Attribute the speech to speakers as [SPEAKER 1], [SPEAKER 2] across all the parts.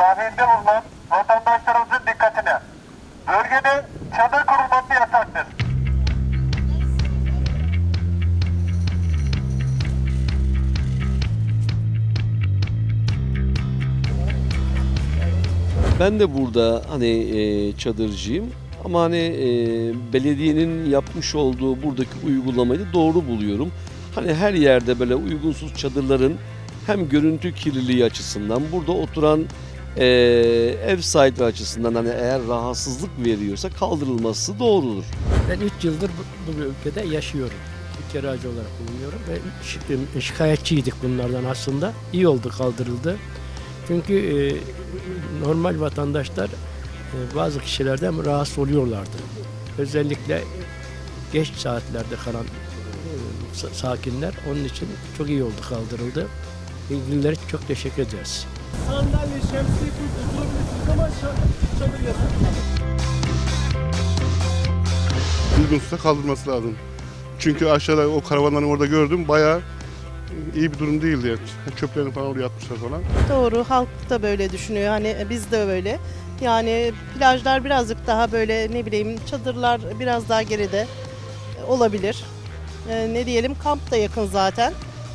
[SPEAKER 1] sahilde bulunan vatandaşlarımızın dikkatine. Bölgede çadır kurulması yasaktır.
[SPEAKER 2] Ben de burada hani e, çadırcıyım ama hani e, belediyenin yapmış olduğu buradaki uygulamayı doğru buluyorum. Hani her yerde böyle uygunsuz çadırların hem görüntü kirliliği açısından burada oturan e, ev sahibi açısından hani eğer rahatsızlık veriyorsa kaldırılması doğrudur.
[SPEAKER 3] Ben 3 yıldır bu, bu ülkede yaşıyorum. Bir kiracı olarak bulunuyorum ve şi- şikayetçiydik bunlardan aslında. İyi oldu kaldırıldı. Çünkü e, normal vatandaşlar e, bazı kişilerden rahatsız oluyorlardı. Özellikle geç saatlerde kalan e, sa- sakinler onun için çok iyi oldu kaldırıldı. İlgililere çok teşekkür ederiz.
[SPEAKER 4] Sandalye, şemsiye koyup oturabilirsiniz ama ça- çadır yasak.
[SPEAKER 5] uygunsuzsa kaldırması lazım. Çünkü aşağıda o karavanları orada gördüm bayağı iyi bir durum değildi. Yani. Çöplerini falan oraya atmışlar falan.
[SPEAKER 6] Doğru halk da böyle düşünüyor hani biz de böyle. Yani plajlar birazcık daha böyle ne bileyim çadırlar biraz daha geride olabilir. Ee, ne diyelim kamp da yakın zaten.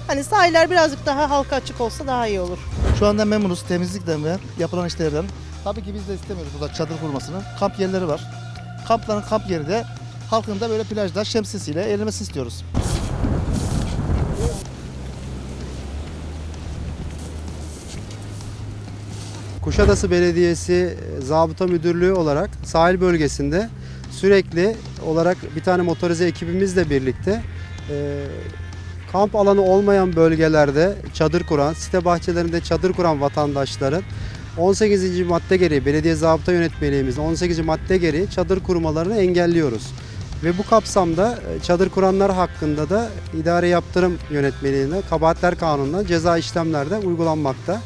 [SPEAKER 6] Hani sahiller birazcık daha halka açık olsa daha iyi olur.
[SPEAKER 7] Şu anda memnunuz temizlikten ve yapılan işlerden. Tabii ki biz de istemiyoruz burada çadır kurmasını. Kamp yerleri var. Kampların kamp yeri de halkın da böyle plajda şemsiyesiyle eğlenmesini istiyoruz.
[SPEAKER 8] Kuşadası Belediyesi e, Zabıta Müdürlüğü olarak sahil bölgesinde sürekli olarak bir tane motorize ekibimizle birlikte e, kamp alanı olmayan bölgelerde çadır kuran, site bahçelerinde çadır kuran vatandaşların 18. madde gereği belediye zabıta yönetmeliğimizin 18. madde gereği çadır kurmalarını engelliyoruz. Ve bu kapsamda e, çadır kuranlar hakkında da idare yaptırım yönetmeliğinde, kabahatler kanununda ceza işlemlerde uygulanmakta.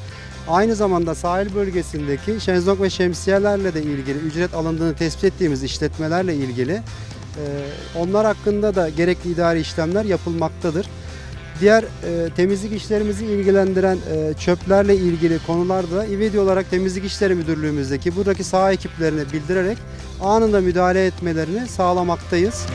[SPEAKER 8] Aynı zamanda sahil bölgesindeki şezlong ve şemsiyelerle de ilgili ücret alındığını tespit ettiğimiz işletmelerle ilgili e, onlar hakkında da gerekli idari işlemler yapılmaktadır. Diğer e, temizlik işlerimizi ilgilendiren e, çöplerle ilgili konularda İVEDİ olarak Temizlik İşleri Müdürlüğümüzdeki buradaki saha ekiplerine bildirerek anında müdahale etmelerini sağlamaktayız.